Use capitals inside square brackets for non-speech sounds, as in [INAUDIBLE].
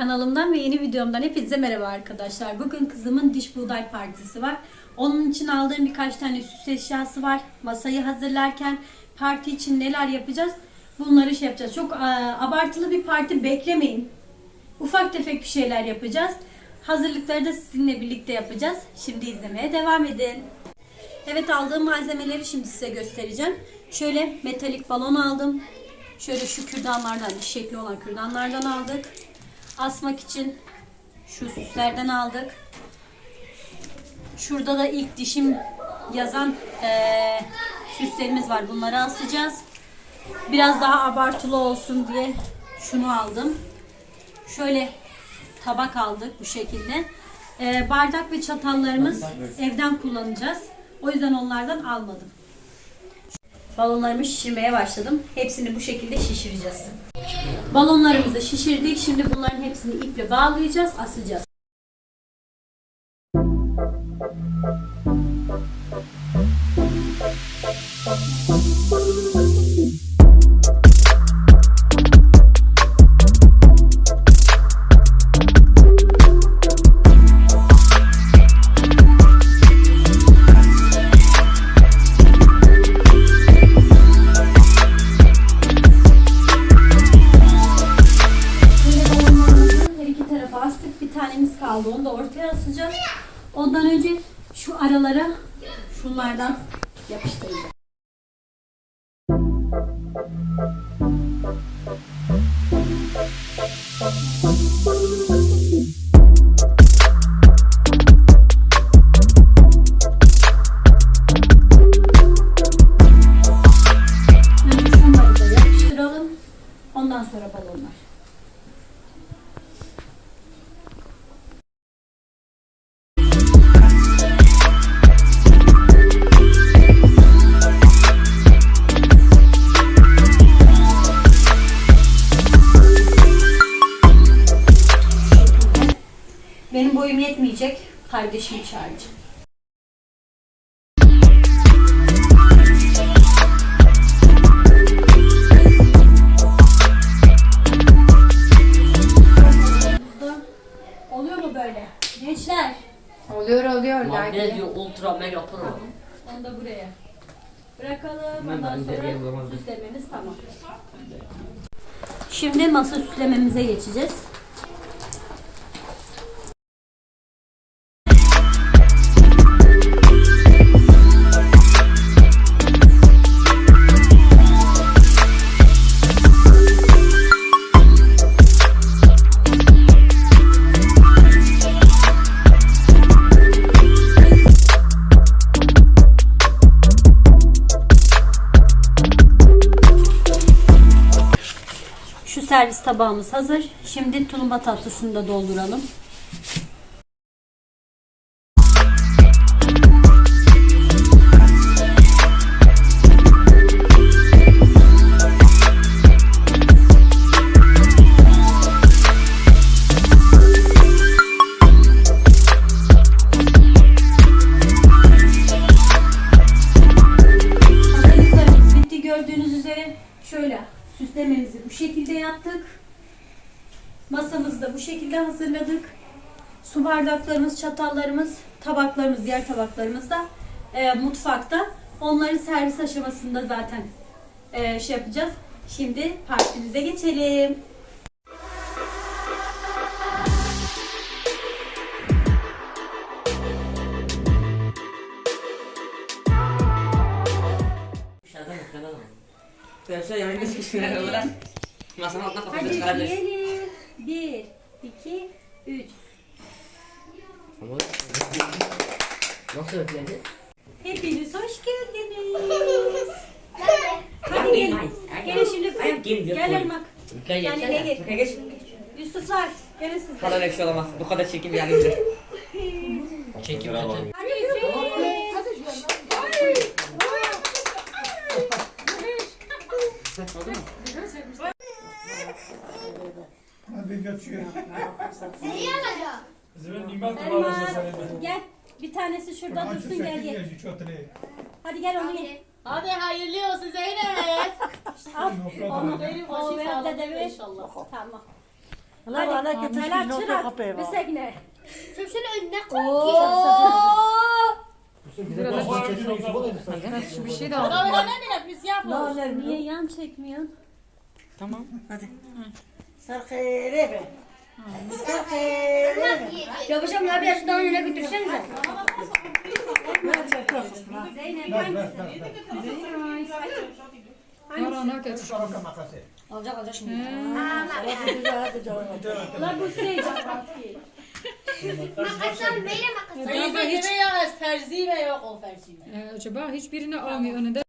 Kanalımdan ve yeni videomdan hepinize merhaba arkadaşlar. Bugün kızımın diş buğday partisi var. Onun için aldığım birkaç tane süs eşyası var. Masayı hazırlarken parti için neler yapacağız? Bunları şey yapacağız. Çok e, abartılı bir parti beklemeyin. Ufak tefek bir şeyler yapacağız. Hazırlıkları da sizinle birlikte yapacağız. Şimdi izlemeye devam edin. Evet aldığım malzemeleri şimdi size göstereceğim. Şöyle metalik balon aldım. Şöyle şu kürdanlardan, diş şekli olan kürdanlardan aldık. Asmak için şu süslerden aldık. Şurada da ilk dişim yazan eee, süslerimiz var. Bunları asacağız. Biraz daha abartılı olsun diye şunu aldım. Şöyle tabak aldık bu şekilde. Eee, bardak ve çatallarımız evden kullanacağız. O yüzden onlardan almadım. Balonlarımı şişirmeye başladım. Hepsini bu şekilde şişireceğiz. Balonlarımızı şişirdik. Şimdi bunların hepsini iple bağlayacağız, asacağız. Aralara şunlardan yapıştıralım. Ondan sonra balonlar. Yetmeyecek. Kardeşimi çağıracağım. Oluyor mu böyle? Gençler. Oluyor oluyor diyor ultra mega pro. Onu da buraya. Bırakalım. Ben Ondan sonra süslememiz tamam. Şimdi masa süslememize geçeceğiz. Servis tabağımız hazır. Şimdi tulumba tatlısını da dolduralım. Şekilde yaptık. Masamızı bu şekilde hazırladık. Su bardaklarımız, çatallarımız, tabaklarımız, diğer tabaklarımız da e, mutfakta. Onları servis aşamasında zaten e, şey yapacağız. Şimdi partimize geçelim. Dışarıdan çıkışın olarak. Masanın altına kafayı Hadi çıkarabilirsin. diyelim. Bir, iki, üç. [LAUGHS] Nasıl öfledi? Hepiniz hoş geldiniz. [LAUGHS] Hadi gelin. Gelin şimdi. Gel Irmak. Gel Kendine gel. gel. Gel geç. Yusuflar. Gelin siz. Bu kadar ekşi olamaz. Bu kadar [LAUGHS] çekim yani bize. Çekim kötü. Hadi Hüseyin. Hadi geçiyor. Kızımın nimet Erman. Gel. Bir tanesi şurada dursun gel çötüne. Hadi gel onu ye. Hadi hayırlı olsun Zeynep. Al. Onu. O başı ver dedeme. inşallah. Tamam. Allah bana getirmiş bir nokta çırak. kapıya Bir bak. sekne. Şöyle önüne koy. Bir şey de Ne al. olur Niye yan çekmiyorsun? Tamam. Sarkere. Sarkere. Yapacağım ya biraz daha önüne götürsenize. Alacak alacak şimdi. Ulan bu şey coğrafi. Makaslar böyle yalnız terzi ve yok o terzi. e, acaba hiçbirini almıyor önünde.